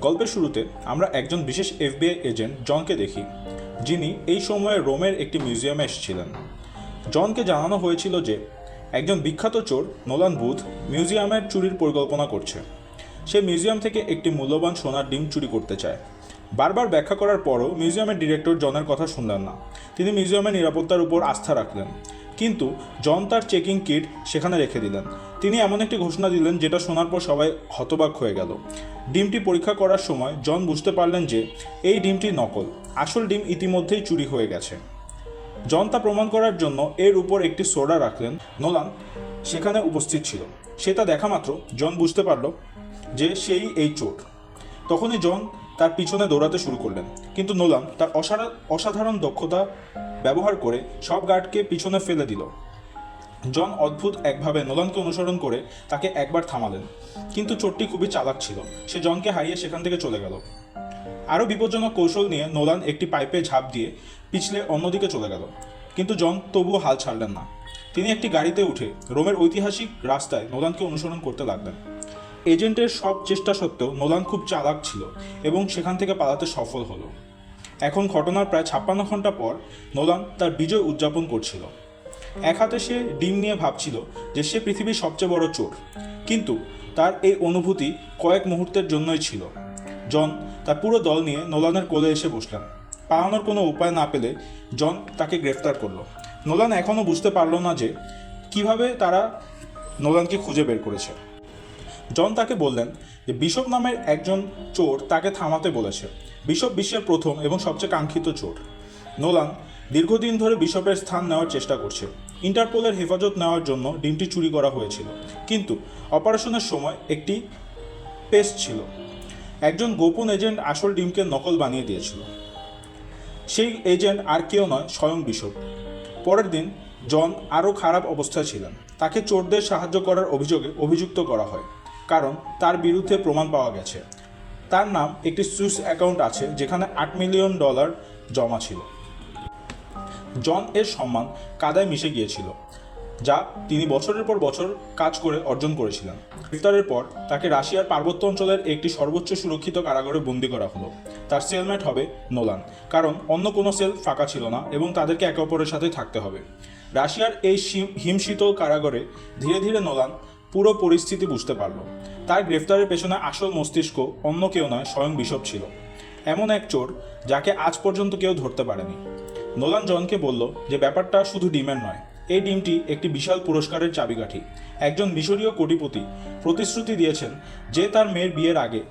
গল্পের শুরুতে আমরা একজন বিশেষ এফবিআই এজেন্ট জনকে দেখি। যিনি এই সময়ে রোমের একটি মিউজিয়ামে এসেছিলেন। জনকে জানানো হয়েছিল যে, একজন বিখ্যাত চোর নোলান বুথ মিউজিয়ামের চুরির পরিকল্পনা করছে। সে মিউজিয়াম থেকে একটি মূল্যবান সোনার ডিম চুরি করতে চায়। বারবার ব্যাখ্যা করার পরও মিউজিয়ামের ডিরেক্টর জনের কথা শুনলেন না। তিনি মিউজিয়ামের নিরাপত্তার উপর আস্থা রাখলেন। কিন্তু জন তার চেকিং কিট সেখানে রেখে দিলেন। তিনি এমন একটি ঘোষণা দিলেন যেটা শোনার পর সবাই হতবাক হয়ে গেল। ডিমটি পরীক্ষা করার সময় জন বুঝতে পারলেন যে এই ডিমটি নকল। আসল ডিম ইতিমধ্যেই চুরি হয়ে গেছে। জন তা প্রমাণ করার জন্য এর উপর একটি সোডা রাখলেন। নোলান সেখানে উপস্থিত ছিল। সে তা দেখা মাত্র জন বুঝতে পারল যে সেই এই চোর। তখনই জন তার পিছনে দৌড়াতে শুরু করলেন। কিন্তু নোলান তার অসাধারণ দক্ষতা ব্যবহার করে সব গার্ডকে পিছনে ফেলে দিল। জন অদ্ভুত একভাবে নোলানকে অনুসরণ করে তাকে একবার থামালেন, কিন্তু চোরটি খুবই চালাক ছিল। সে জনকে হারিয়ে সেখান থেকে চলে গেল। আরও বিপজ্জনক কৌশল নিয়ে নোলান একটি পাইপে ঝাঁপ দিয়ে পিছলে অন্যদিকে চলে গেল। কিন্তু জন তবুও হাল ছাড়লেন না। তিনি একটি গাড়িতে উঠে রোমের ঐতিহাসিক রাস্তায় নোলানকে অনুসরণ করতে লাগলেন। এজেন্টের সব চেষ্টা সত্ত্বেও নোলান খুব চালাক ছিল এবং সেখান থেকে পালাতে সফল হলো। এখন ঘটনার প্রায় ছাপ্পান্ন ঘণ্টা পর নোলান তার বিজয় উদযাপন করছিল। এক হাতে সে ডিম নিয়ে ভাবছিল যে সে পৃথিবীর সবচেয়ে বড় চোর। কিন্তু তার এই অনুভূতি কয়েক মুহূর্তের জন্যই ছিল। জন তার পুরো দল নিয়ে নোলানের কোলে এসে বসলেন। পালানোর কোনো উপায় না পেলে জন তাকে গ্রেফতার করল। নোলান এখনও বুঝতে পারল না যে কীভাবে তারা নোলানকে খুঁজে বের করেছে। জন তাকে বললেন যে, বিশপ নামের একজন চোর তাকে থামাতে বলেছে। বিশপ বিশ্বের প্রথম এবং সবচেয়ে কাঙ্ক্ষিত চোর। নোলান দীর্ঘদিন ধরে বিশপের স্থান নেওয়ার চেষ্টা করছে। ইন্টারপোলের হেফাজত নেওয়ার জন্য ডিমটি চুরি করা হয়েছিল। কিন্তু অপারেশনের সময় একটি পেস্ট ছিল। একজন গোপন এজেন্ট আসল ডিমকে নকল বানিয়ে দিয়েছিল। সেই এজেন্ট আর কেউ নয়, স্বয়ং বিশপ। পরের দিন জন আরও খারাপ অবস্থায় ছিলেন। তাকে চোরদের সাহায্য করার অভিযোগে অভিযুক্ত করা হয়। কারণ তার বিরুদ্ধে প্রমাণ পাওয়া গেছে। তার নাম একটি সুইস অ্যাকাউন্ট আছে যেখানে আট মিলিয়ন ডলার জমা ছিল। জন এর সম্মান কাদায় মিশে গিয়েছিল, যা তিনি বছরের পর বছর কাজ করে অর্জন করেছিলেন। গ্রেফতারের পর তাকে রাশিয়ার পার্বত্য অঞ্চলের একটি সর্বোচ্চ সুরক্ষিত কারাগারে বন্দী করা হলো। তার সেলমেট হবে নোলান, কারণ অন্য কোনো সেল ফাঁকা ছিল না এবং তাদেরকে একে অপরের সাথে থাকতে হবে। রাশিয়ার এই হিমশীতল কারাগারে ধীরে ধীরে নোলান পুরো পরিস্থিতি বুঝতে পারল। তার গ্রেফতারের পেছনে আসল মস্তিষ্ক অন্য কেউ নয়, স্বয়ং বিশপ ছিল। এমন এক চোর যাকে আজ পর্যন্ত কেউ ধরতে পারেনি। নোলান জনকে বলল যে ব্যাপারটা শুধু ডিমের নয়, এই ডিমটি একটি বিশাল পুরস্কারের চাবিকাঠি। একজন মিশরীয় কোটিপতি প্রতিশ্রুতি দিয়েছেন যে তার মেয়ের বিয়ের আগে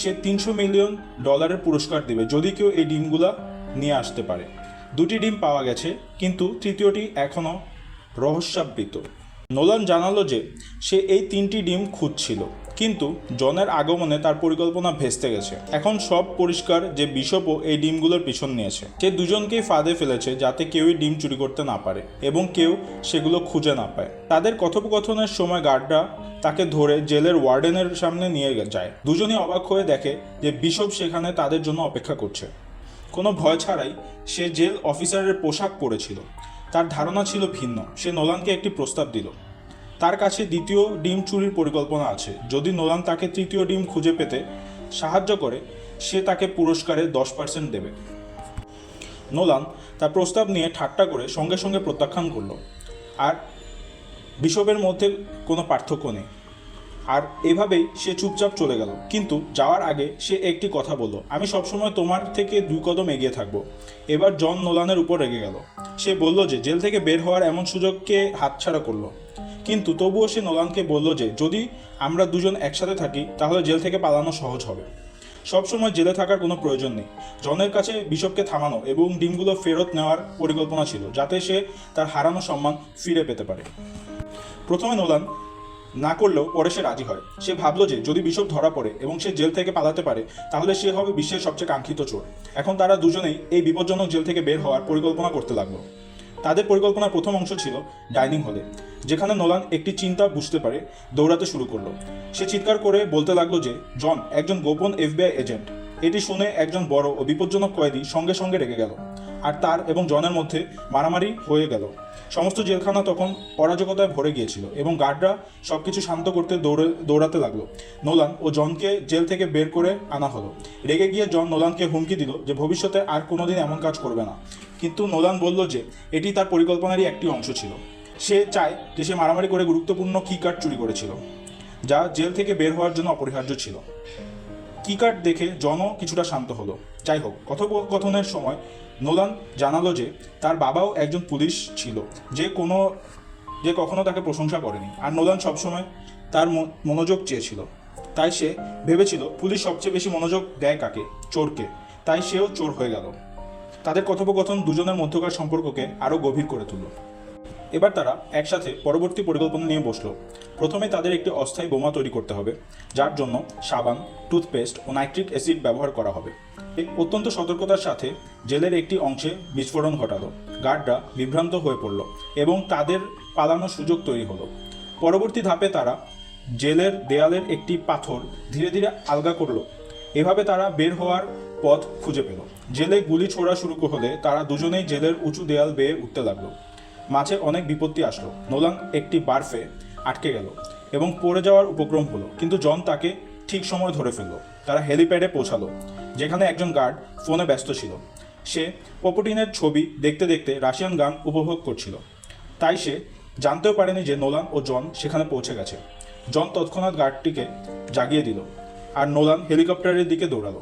সে তিনশো মিলিয়ন ডলারের পুরস্কার দেবে, যদি কেউ এই ডিমগুলা নিয়ে আসতে পারে। দুটি ডিম পাওয়া গেছে, কিন্তু তৃতীয়টি এখনও রহস্যাবৃত। নোলান জানালো যে, সে এই তিনটি ডিম খুঁজছিল, কিন্তু জনের আগমনে তার পরিকল্পনা ভেস্তে গেছে। এখন সব পরিষ্কার যে বিশপও এই ডিমগুলোর পিছন নিয়েছে। সে দুজনকেই ফাঁদে ফেলেছে যাতে কেউই ডিম চুরি করতে না পারে এবং কেউ সেগুলো খুঁজে না পায়। তাদের কথোপকথনের সময় গার্ডরা তাকে ধরে জেলের ওয়ার্ডেনের সামনে নিয়ে যায়। দুজনই অবাক হয়ে দেখে যে বিশপ সেখানে তাদের জন্য অপেক্ষা করছে। কোনো ভয় ছাড়াই সে জেল অফিসারের পোশাক পরেছিল। তার ধারণা ছিল ভিন্ন। সে নোলানকে একটি প্রস্তাব দিল। তার কাছে দ্বিতীয় ডিম চুরির পরিকল্পনা আছে। যদি নোলান তাকে তৃতীয় ডিম খুঁজে পেতে সাহায্য করে, সে তাকে পুরস্কারে দশ পার্সেন্ট দেবে। নোলান তার প্রস্তাব নিয়ে ঠাট্টা করে সঙ্গে সঙ্গে প্রত্যাখ্যান করল। আর বিশপের মধ্যে কোনো পার্থক্য নেই। আর এভাবেই সে চুপচাপ চলে গেল। কিন্তু যাওয়ার আগে সে একটি কথা বলল, আমি সবসময় তোমার থেকে দুই কদম এগিয়ে থাকব। এবার জন নোলানের উপর রেগে গেল। সে বলল যে, জেল থেকে বের হওয়ার এমন সুযোগকে হাতছাড়া করল। কিন্তু তবুও সে নোলানকে বলল যে, যদি আমরা দুজন একসাথে থাকি, তাহলে জেল থেকে পালানো সহজ হবে। সবসময় জেলে থাকার কোনো প্রয়োজন নেই। জনের কাছে বিশপকে থামানো এবং ডিমগুলো ফেরত নেওয়ার পরিকল্পনা ছিল, যাতে সে তার হারানো সম্মান ফিরে পেতে পারে। প্রথমে নোলান না করলেও পরে সে রাজি হয়। সে ভাবলো যে যদি বিশপ ধরা পড়ে এবং সে জেল থেকে পালাতে পারে, তাহলে সে হবে বিশ্বের সবচেয়ে কাঙ্ক্ষিত চোর। এখন তারা দুজনেই এই বিপজ্জনক জেল থেকে বের হওয়ার পরিকল্পনা করতে লাগল। তাদের পরিকল্পনার প্রথম অংশ ছিল ডাইনিং হলে, যেখানে নোলান একটি চিন্তা বুঝতে পারে দৌড়াতে শুরু করল। সে চিৎকার করে বলতে লাগল যে, জন, একজন গোপন এফবিআই এজেন্ট। এটি শুনে একজন বড় ও বিপজ্জনক কয়েদি সঙ্গে সঙ্গে রেগে গেল। আর তার এবং জনের মধ্যে মারামারি হয়ে গেল। সমস্ত জেলখানা তখন অরাজকতায় ভরে গিয়েছিল এবং গার্ডরা সবকিছু শান্ত করতে দৌড়ে, দৌড়াতে লাগল। নোলান ও জনকে জেল থেকে বের করে আনা হলো। রেগে গিয়ে জন নোলানকে হুমকি দিল যে ভবিষ্যতে আর কোনোদিন এমন কাজ করবে না। কিন্তু নোলান বলল যে এটি তার পরিকল্পনারই একটি অংশ ছিল। সে চায় যে সে মারামারি করে গুরুত্বপূর্ণ কি কার্ড চুরি করেছিল, যা জেল থেকে বের হওয়ার জন্য অপরিহার্য ছিল। কি কার্ড দেখে জনও কিছুটা শান্ত হলো। যাই হোক, কথোপকথনের সময় নোলান জানালো যে তার বাবাও একজন পুলিশ ছিল, যে কোনো, যে কখনো তাকে প্রশংসা করেনি। আর নোলান সবসময় তার মন- মনোযোগ চেয়েছিল। তাই সে ভেবেছিল, পুলিশ সবচেয়ে বেশি মনোযোগ দেয় কাকে? চোরকে। তাই সেও চোর হয়ে গেল। তাদের কথোপকথন দুজনের মধ্যকার সম্পর্ককে আরও গভীর করে তুলল। এবার তারা একসাথে পরবর্তী পরিকল্পনা নিয়ে বসল। প্রথমে তাদের একটি অস্থায়ী বোমা তৈরি করতে হবে, যার জন্য সাবান, টুথপেস্ট ও নাইট্রিক অ্যাসিড ব্যবহার করা হবে। অত্যন্ত সতর্কতার সাথে জেলের একটি অংশে বিস্ফোরণ ঘটালো, গার্ডরা বিভ্রান্ত হয়ে পড়ল এবং তাদের পালানোর সুযোগ তৈরি হলো। পরবর্তী ধাপে তারা জেলের দেয়ালের একটি পাথর ধীরে ধীরে আলগা করল। এভাবে তারা বের হওয়ার পথ খুঁজে পেল। জেলে গুলি ছোড়া শুরু হলে তারা দুজনেই জেলের উঁচু দেয়াল বেয়ে উঠতে লাগল। মাঝে অনেক বিপত্তি আসলো। নোলাং একটি বার্ফে আটকে গেল এবং পড়ে যাওয়ার উপক্রম হলো, কিন্তু জন তাকে ঠিক সময় ধরে ফেলল। তারা হেলিপ্যাডে পৌঁছালো, যেখানে একজন গার্ড ফোনে ব্যস্ত ছিল। সে পপুটিনের ছবি দেখতে দেখতে রাশিয়ান গান উপভোগ করছিল। তাই সে জানতেও পারেনি যে নোলান ও জন সেখানে পৌঁছে গেছে। জন তৎক্ষণাৎ গার্ডটিকে জাগিয়ে দিল আর নোলান হেলিকপ্টারের দিকে দৌড়ালো।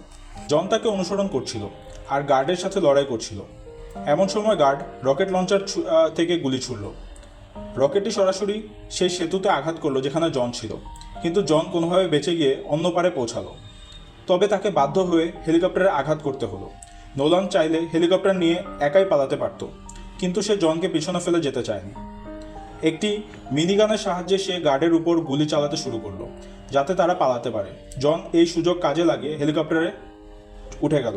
জন তাকে অনুসরণ করছিল আর গার্ডের সাথে লড়াই করছিল। এমন সময় গার্ড রকেট লঞ্চার থেকে গুলি ছুড়ল। রকেটটি সরাসরি সেই সেতুতে আঘাত করল যেখানে জন ছিল। কিন্তু জন কোনোভাবে বেঁচে গিয়ে অন্য পারে পৌঁছালো। তবে তাকে বাধ্য হয়ে হেলিকপ্টারে আঘাত করতে হলো। নোলান চাইলে হেলিকপ্টার নিয়ে একাই পালাতে পারত, কিন্তু সে জনকে পিছনে ফেলে যেতে চায়নি। একটি মিনিগানের সাহায্যে সে গার্ডের উপর গুলি চালাতে শুরু করল, যাতে তারা পালাতে পারে। জন এই সুযোগ কাজে লাগিয়ে হেলিকপ্টারে উঠে গেল।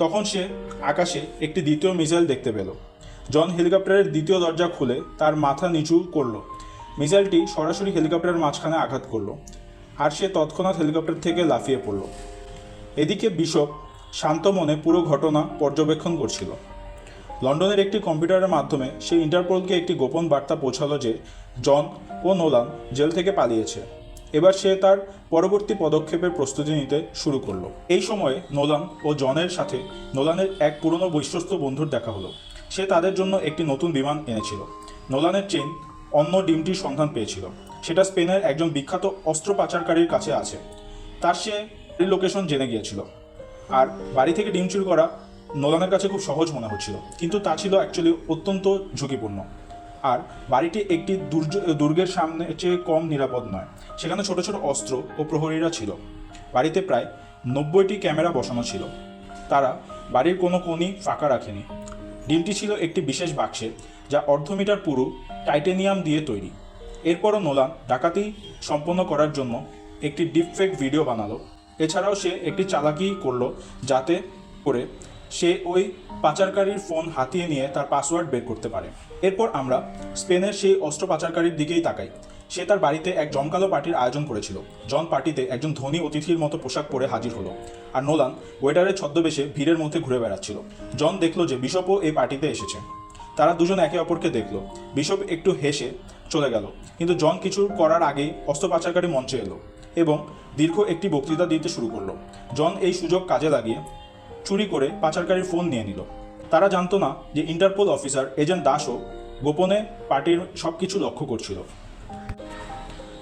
তখন সে আকাশে একটি দ্বিতীয় মিসাইল দেখতে পেল। জন হেলিকপ্টারের দ্বিতীয় দরজা খুলে তার মাথা নিচু করল। মিসাইলটি সরাসরি হেলিকপ্টারের মাঝখানে আঘাত করল আর সে তৎক্ষণাৎ হেলিকপ্টার থেকে লাফিয়ে পড়ল। এদিকে বিশপ শান্ত মনে পুরো ঘটনা পর্যবেক্ষণ করছিল। লন্ডনের একটি কম্পিউটারের মাধ্যমে সে ইন্টারপোলকে একটি গোপন বার্তা পৌঁছালো যে জন ও নোলান জেল থেকে পালিয়েছে। এবার সে তার পরবর্তী পদক্ষেপের প্রস্তুতি নিতে শুরু করল। এই সময়ে নোলান ও জনের সাথে নোলানের এক পুরনো বিশ্বস্ত বন্ধুর দেখা হলো। সে তাদের জন্য একটি নতুন বিমান এনেছিল। নোলানের চেইন অন্য ডিমটির সন্ধান পেয়েছিল। সেটা স্পেনের একজন বিখ্যাত অস্ত্র পাচারকারীর কাছে আছে। তার সে লোকেশন জেনে গিয়েছিল। আর বাড়ি থেকে ডিম চুরি করা নোলানের কাছে খুব সহজ মনে হচ্ছিল। কিন্তু তা ছিল অ্যাকচুয়ালি অত্যন্ত ঝুঁকিপূর্ণ। আর বাড়িটি একটি দুর্গের সামনে চেয়ে কম নিরাপদ নয়। সেখানে ছোট ছোট অস্ত্র ও প্রহরীরা ছিল। বাড়িতে প্রায় নব্বইটি ক্যামেরা বসানো ছিল। তারা বাড়ির কোনো কোণই ফাঁকা রাখেনি। ডিমটি ছিল একটি বিশেষ বাক্সে, যা অর্ধ মিটার পুরু টাইটেনিয়াম দিয়ে তৈরি। এরপরও নোলান ডাকাতি সম্পন্ন করার জন্য একটি ডিপফেক ভিডিও বানালো। এছাড়াও সে একটি চালাকি করল যাতে করে সে ওই পাচারকারীর ফোন হাতিয়ে নিয়ে তার পাসওয়ার্ড বের করতে পারে। এরপর আমরা স্পেনের সেই অস্ত্র পাচারকারীর দিকেই তাকাই। সে তার বাড়িতে এক জমকালো পার্টির আয়োজন করেছিল। জন পার্টিতে একজন ধনী অতিথির মতো পোশাক পরে হাজির হলো আর নোলান ওয়েটারের ছদ্মবেশে ভিড়ের মধ্যে ঘুরে বেড়াচ্ছিল। জন দেখল যে বিশপও এই পার্টিতে এসেছে। তারা দুজন একে অপরকে দেখল। বিশপ একটু হেসে চলে গেল। কিন্তু জন কিছু করার আগেই অস্ত্র পাচারকারী মঞ্চে এলো এবং দীর্ঘ একটি বক্তৃতা দিতে শুরু করল। জন এই সুযোগ কাজে লাগিয়ে চুরি করে পাচারকারীর ফোন নিয়ে নিল। তারা জানতো না যে ইন্টারপোল অফিসার এজেন্ট দাসও গোপনে পার্টির সব কিছু লক্ষ্য করছিল।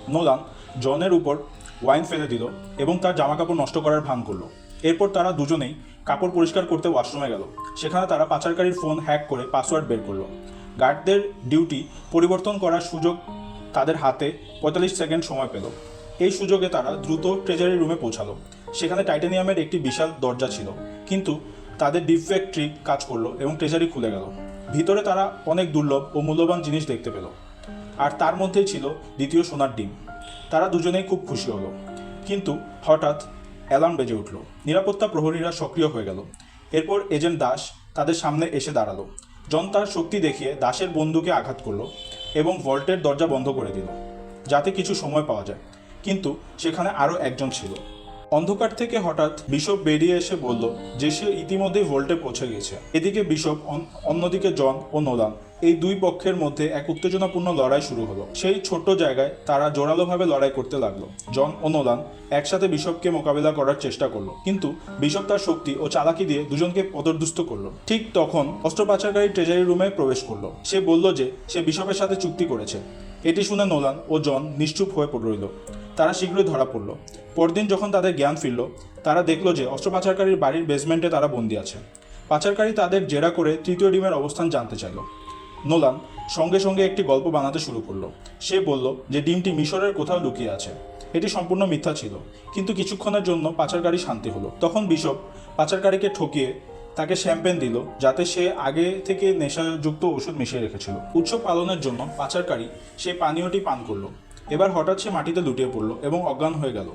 নোলান জনের উপর ওয়াইন ফেলে দিল এবং তার জামাকাপড় নষ্ট করার ভান করল। এরপর তারা দুজনেই কাপড় পরিষ্কার করতে ওয়াশরুমে গেল। সেখানে তারা পাচারকারীর ফোন হ্যাক করে পাসওয়ার্ড বের করল। গার্ডদের ডিউটি পরিবর্তন করার সুযোগ তাদের হাতে পঁয়তাল্লিশ সেকেন্ড সময় পেল। এই সুযোগে তারা দ্রুত ট্রেজারি রুমে পৌঁছালো। সেখানে টাইটানিয়ামের একটি বিশাল দরজা ছিল। কিন্তু তাদের ডিফেক্ট ট্রিক কাজ করল এবং ট্রেজারি খুলে গেল। ভিতরে তারা অনেক দুর্লভ ও মূল্যবান জিনিস দেখতে পেল। আর তার মধ্যেই ছিল দ্বিতীয় সোনার ডিম। তারা দুজনেই খুব খুশি হলো। কিন্তু হঠাৎ অ্যালার্ম বেজে উঠল। নিরাপত্তা প্রহরীরা সক্রিয় হয়ে গেল। এরপর এজেন্ট দাস তাদের সামনে এসে দাঁড়াল। জন তার শক্তি দেখিয়ে দাসের বন্ধুকে আঘাত করল এবং ভল্টের দরজা বন্ধ করে দিল, যাতে কিছু সময় পাওয়া যায়। কিন্তু সেখানে আরও একজন ছিল। অন্ধকার থেকে হঠাৎ বিশপ বেরিয়ে এসে বলল যে সে ইতিমধ্যেই ভোল্টে পৌঁছে গেছে। এদিকে বিশপ, অন- অন্যদিকে জন ও নোলান এই দুই পক্ষের মধ্যে এক উত্তেজনাপূর্ণ লড়াই শুরু হলো। সেই ছোট্ট জায়গায় তারা জোরালোভাবে লড়াই করতে লাগল। জন ও নোলান একসাথে বিশপকে মোকাবেলা করার চেষ্টা করল, কিন্তু বিশপ তার শক্তি ও চালাকি দিয়ে দুজনকে পদরদুস্ত করল। ঠিক তখন অস্ত্র পাচারকারী ট্রেজারি রুমে প্রবেশ করল। সে বলল যে সে বিশপের সাথে চুক্তি করেছে। এটি শুনে নোলান ও জন নিশ্চুপ হয়ে রইল তারা শীঘ্রই ধরা পড়ল। পরদিন যখন তাদের জ্ঞান ফিরল, তারা দেখল যে অস্ত্র পাচারকারীর বাড়ির বেসমেন্টে তারা বন্দি আছে। পাচারকারী তাদের জেরা করে তৃতীয় ডিমের অবস্থান জানতে চাইল। নোলান সঙ্গে সঙ্গে একটি গল্প বানাতে শুরু করল। সে বলল যে ডিমটি মিশরের কোথাও লুকিয়ে আছে। এটি সম্পূর্ণ মিথ্যা ছিল, কিন্তু কিছুক্ষণের জন্য পাচারকারী শান্তি হলো। তখন বিশপ পাচারকারীকে ঠকিয়ে তাকে শ্যাম্পেন দিল, যাতে সে আগে থেকে নেশাযুক্ত ওষুধ মিশিয়ে রেখেছিল। উৎসব পালনের জন্য পাচারকারী সেই পানীয়টি পান করল। এবার হঠাৎ সে মাটিতে লুটিয়ে পড়ল এবং অজ্ঞান হয়ে গেল।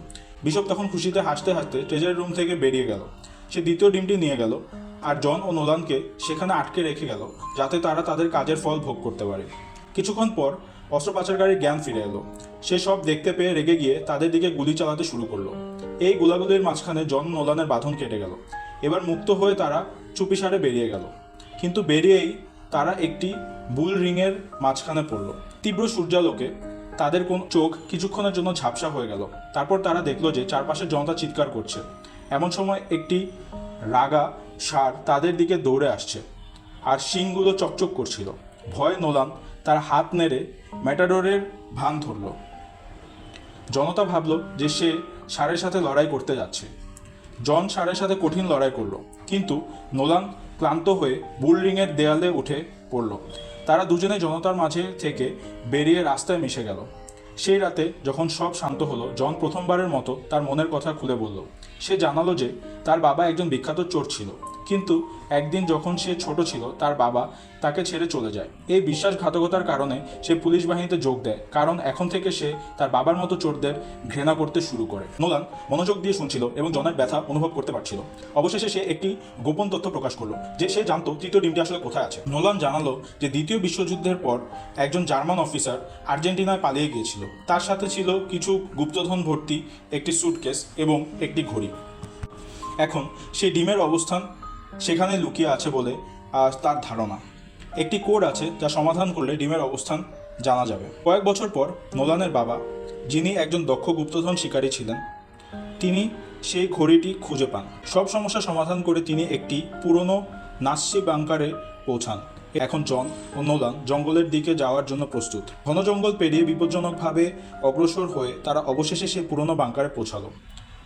বিশপ তখন খুশিতে হাসতে হাসতে ট্রেজারি রুম থেকে বেরিয়ে গেল। সে দ্বিতীয় ডিমটি নিয়ে গেল আর জন ও নোলানকে সেখানে আটকে রেখে গেল, যাতে তারা তাদের কাজের ফল ভোগ করতে পারে। কিছুক্ষণ পর অস্ত্র পাচারকারীর জ্ঞান ফিরে এলো। সে সব দেখতে পেয়ে রেগে গিয়ে তাদের দিকে গুলি চালাতে শুরু করল। এই গোলাগুলির মাঝখানে জন নোলানের বাঁধন কেটে গেল। এবার মুক্ত হয়ে তারা চুপিসারে বেরিয়ে গেল। কিন্তু বেরিয়েই তারা একটি বুল রিংয়ের মাঝখানে পড়ল। তীব্র সূর্যালোকে তাদের কোন চোখ কিছুক্ষণের জন্য ঝাপসা হয়ে গেল। তারপর তারা দেখল যে চারপাশে জনতা চিৎকার করছে। এমন সময় একটি রাগা ষাঁড় তাদের দিকে দৌড়ে আসছে আর শিংগুলো চকচক করছিল। ভয়ে নোলান তার হাত নেড়ে ম্যাটাডোরের ভান ধরল। জনতা ভাবল যে সে ষাঁড়ের সাথে লড়াই করতে যাচ্ছে। জন ষাঁড়ের সাথে কঠিন লড়াই করল, কিন্তু নোলান ক্লান্ত হয়ে বুল রিংয়ের দেয়ালে উঠে পড়ল। তারা দুজনে জনতার মাঝে থেকে বেরিয়ে রাস্তায় মিশে গেল। সেই রাতে যখন সব শান্ত হলো, জন প্রথমবারের মতো তার মনের কথা খুলে বলল। সে জানালো যে তার বাবা একজন বিখ্যাত চোর ছিল। কিন্তু একদিন যখন সে ছোট ছিল, তার বাবা তাকে ছেড়ে চলে যায়। এই বিশ্বাসঘাতকতার কারণে সে পুলিশ বাহিনীতে যোগ দেয়, কারণ এখন থেকে সে তার বাবার মতো চোরদের ঘৃণা করতে শুরু করে। নোলান মনোযোগ দিয়ে শুনছিল এবং জনের ব্যথা অনুভব করতে পারছিল। অবশেষে সে একটি গোপন তথ্য প্রকাশ করল, যে সে জানতো তৃতীয় ডিমটি আসলে কোথায় আছে। নোলান জানালো যে দ্বিতীয় বিশ্বযুদ্ধের পর একজন জার্মান অফিসার আর্জেন্টিনায় পালিয়ে গিয়েছিল। তার সাথে ছিল কিছু গুপ্তধন ভর্তি, একটি সুটকেস এবং একটি ঘড়ি। এখন সেই ডিমের অবস্থান সেখানে লুকিয়ে আছে বলে তার ধারণা। একটি কোড আছে যা সমাধান করলে ডিমের অবস্থান জানা যাবে। কয়েক বছর পর নোলানের বাবা, যিনি একজন দক্ষ গুপ্তধন শিকারী ছিলেন, তিনি সেই ঘড়িটি খুঁজে পান। সব সমস্যা সমাধান করে তিনি একটি পুরনো নাসি বাংকারে পৌঁছান। এখন জন ও নোলান জঙ্গলের দিকে যাওয়ার জন্য প্রস্তুত। ঘন জঙ্গল পেরিয়ে বিপজ্জনকভাবে অগ্রসর হয়ে তারা অবশেষে সেই পুরনো বাংকারে পৌঁছালো।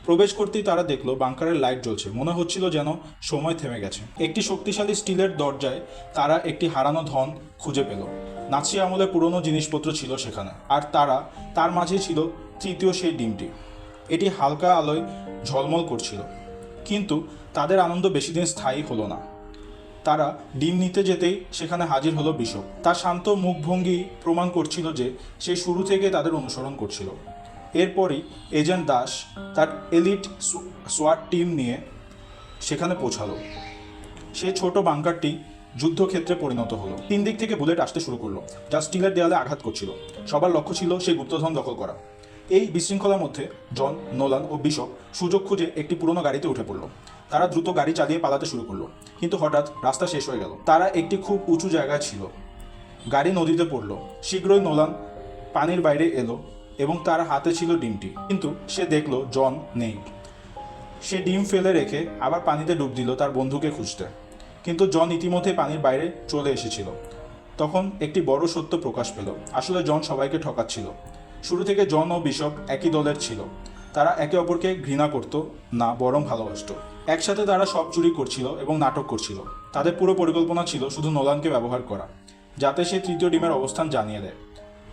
প্রবেশ করতেই তারা দেখল বাংকারের লাইট জ্বলছে। মনে হচ্ছিল যেন সময় থেমে গেছে। একটি শক্তিশালী স্টিলের দরজায় তারা একটি হারানো ধন খুঁজে পেল। নাচি আমলে পুরনো জিনিসপত্র ছিল সেখানে। আর তারা, তার মাঝে ছিল তৃতীয় সেই ডিমটি। এটি হালকা আলোয় ঝলমল করছিল। কিন্তু তাদের আনন্দ বেশি দিন স্থায়ী হলো না। তারা ডিম নিতে যেতেই সেখানে হাজির হলো বিশপ। তার শান্ত মুখভঙ্গি প্রমাণ করছিল যে সে শুরু থেকে তাদের অনুসরণ করছিল। এরপরই এজেন্ট দাস তার এলিট সোয়াট টিম নিয়ে সেখানে পৌঁছালো। সে ছোট বাংকারটি যুদ্ধক্ষেত্রে পরিণত হলো। তিন দিক থেকে বুলেট আসতে শুরু করল, যা স্টিলের দেয়ালে আঘাত করছিল। সবার লক্ষ্য ছিল সেই গুপ্তধন দখল করা। এই বিশৃঙ্খলার মধ্যে জন, নোলান ও বিশপ সুযোগ খুঁজে একটি পুরনো গাড়িতে উঠে পড়ল। তারা দ্রুত গাড়ি চালিয়ে পালাতে শুরু করল, কিন্তু হঠাৎ রাস্তা শেষ হয়ে গেল। তারা একটি খুব উঁচু জায়গায় ছিল। গাড়ি নদীতে পড়ল। শীঘ্রই নোলান পানির বাইরে এলো। এবং তার হাতে ছিল ডিমটি। কিন্তু সে দেখল জন নেই। সে ডিম ফেলে রেখে আবার পানিতে ডুব দিল তার বন্ধুকে খুঁজতে। কিন্তু জন ইতিমধ্যে পানির বাইরে চলে এসেছিল। তখন একটি বড় সত্য প্রকাশ পেল। আসলে জন সবাইকে ঠকাচ্ছিল। শুরু থেকে জন ও বিশপ একই দলের ছিল। তারা একে অপরকে ঘৃণা করত, না বরং ভালোবাসত। একসাথে তারা সব চুরি করছিল এবং নাটক করছিল। তাদের পুরো পরিকল্পনা ছিল শুধু নোলানকে ব্যবহার করা, যাতে সে তৃতীয় ডিমের অবস্থান জানিয়ে দেয়।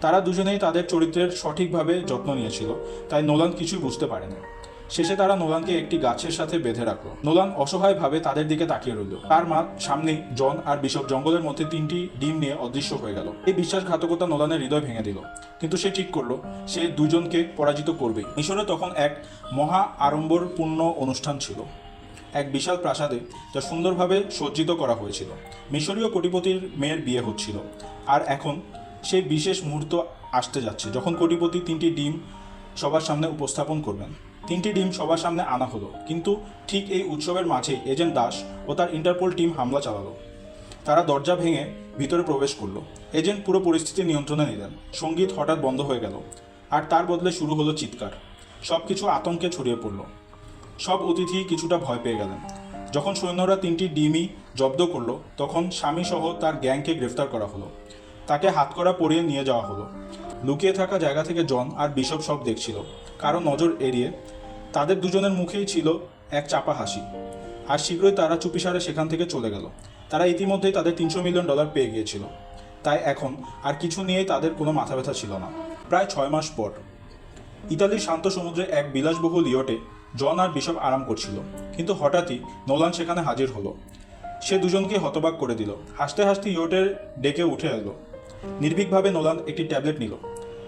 তারা দুজনেই তাদের চরিত্রের সঠিকভাবে যত্ন নিয়েছিল, তাই নোলান কিছুই বুঝতে পারেনি। শেষে তারা নোলানকে একটি গাছের সাথে বেঁধে রাখল। নোলান অসহায়ভাবে তাদের দিকে তাকিয়ে রইল। তার মা, সামনেই জন আর বিশপ জঙ্গলের মধ্যে তিনটি ডিম নিয়ে অদৃশ্য হয়ে গেল। এই বিশ্বাসঘাতকতা নোলানের হৃদয় ভেঙে দিল। কিন্তু সে ঠিক করল, সে দুজনকে পরাজিত করবেই। মিশরে তখন এক মহা আড়ম্বরপূর্ণ অনুষ্ঠান ছিল। এক বিশাল প্রাসাদে যা সুন্দরভাবে সজ্জিত করা হয়েছিল। মিশরীয় কোটিপতির মেয়ের বিয়ে হচ্ছিল। আর এখন সেই বিশেষ মুহূর্ত আসতে যাচ্ছে, যখন কোটিপতি তিনটি ডিম সবার সামনে উপস্থাপন করবেন। তিনটি ডিম সবার সামনে আনা হলো, কিন্তু ঠিক এই উৎসবের মাঝেই এজেন্ট দাস ও তার ইন্টারপোল টিম হামলা চালালো। তারা দরজা ভেঙে ভিতরে প্রবেশ করল। এজেন্ট পুরো পরিস্থিতি নিয়ন্ত্রণে নিলেন। সংগীত হঠাৎ বন্ধ হয়ে গেল, আর তার বদলে শুরু হলো চিৎকার। সব কিছু আতঙ্কে ছড়িয়ে পড়ল। সব অতিথি কিছুটা ভয় পেয়ে গেলেন। যখন সৈন্যরা তিনটি ডিমই জব্দ করল, তখন স্বামীসহ তার গ্যাংকে গ্রেফতার করা হলো। তাকে হাতকড়া পরিয়ে নিয়ে যাওয়া হলো। লুকিয়ে থাকা জায়গা থেকে জন আর বিশপ সব দেখছিল। কারও নজর এড়িয়ে তাদের দুজনের মুখেই ছিল এক চাপা হাসি। আর শীঘ্রই তারা চুপিসারে সেখান থেকে চলে গেল। তারা ইতিমধ্যেই তাদের তিনশো মিলিয়ন ডলার পেয়ে গিয়েছিল। তাই এখন আর কিছু নিয়েই তাদের কোনো মাথা ব্যথা ছিল না। প্রায় ছয় মাস পর ইতালির শান্ত সমুদ্রে এক বিলাসবহুল ইয়টে জন আর বিশপ আরাম করছিল। কিন্তু হঠাৎই নোলান সেখানে হাজির হলো। সে দুজনকে হতবাক করে দিল। হাসতে হাসতে ইয়টের ডেকে উঠে এলো। নির্ভীকভাবে নোলান একটি ট্যাবলেট নিল।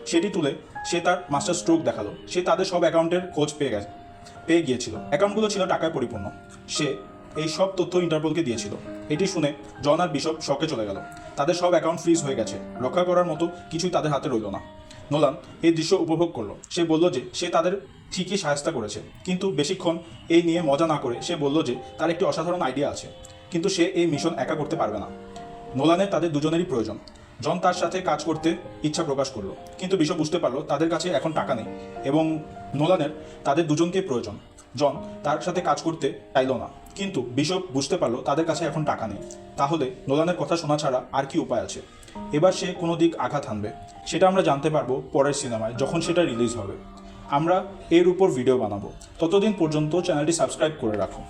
সেটি তুলে সে তার মাস্টার স্ট্রোক দেখাল। সে তাদের সব অ্যাকাউন্টের খোঁজ পেয়ে গেছে, পেয়ে গিয়েছিল। অ্যাকাউন্টগুলো ছিল টাকায় পরিপূর্ণ। সে এই সব তথ্য ইন্টারপোলকে দিয়েছিল। এটি শুনে জন আর বিশপ শকে চলে গেল। তাদের সব অ্যাকাউন্ট ফ্রিজ হয়ে গেছে। রক্ষা করার মতো কিছুই তাদের হাতে রইল না। নোলান এই দৃশ্য উপভোগ করল। সে বলল যে সে তাদের ঠিকই সাহায্য করেছে। কিন্তু বেশিক্ষণ এই নিয়ে মজা না করে সে বলল যে তার একটি অসাধারণ আইডিয়া আছে। কিন্তু সে এই মিশন একা করতে পারবে না। নোলানের তাদের দুজনেরই প্রয়োজন। জন তার সাথে কাজ করতে ইচ্ছা প্রকাশ করল। কিন্তু বিশপ বুঝতে পারল তাদের কাছে এখন টাকা নেই এবং নোলানের তাদের দুজনকে প্রয়োজন। জন তার সাথে কাজ করতে চাইলো না। কিন্তু বিশপ বুঝতে পারল তাদের কাছে এখন টাকা নেই। তাহলে নোলানের কথা শোনা ছাড়া আর কি উপায় আছে? এবার সে কোনো দিক আঘাত হানবে। সেটা আমরা জানতে পারব পরের সিনেমায় যখন সেটা রিলিজ হবে। আমরা এর উপর ভিডিও বানাবো। ততদিন পর্যন্ত চ্যানেলটি সাবস্ক্রাইব করে রাখো।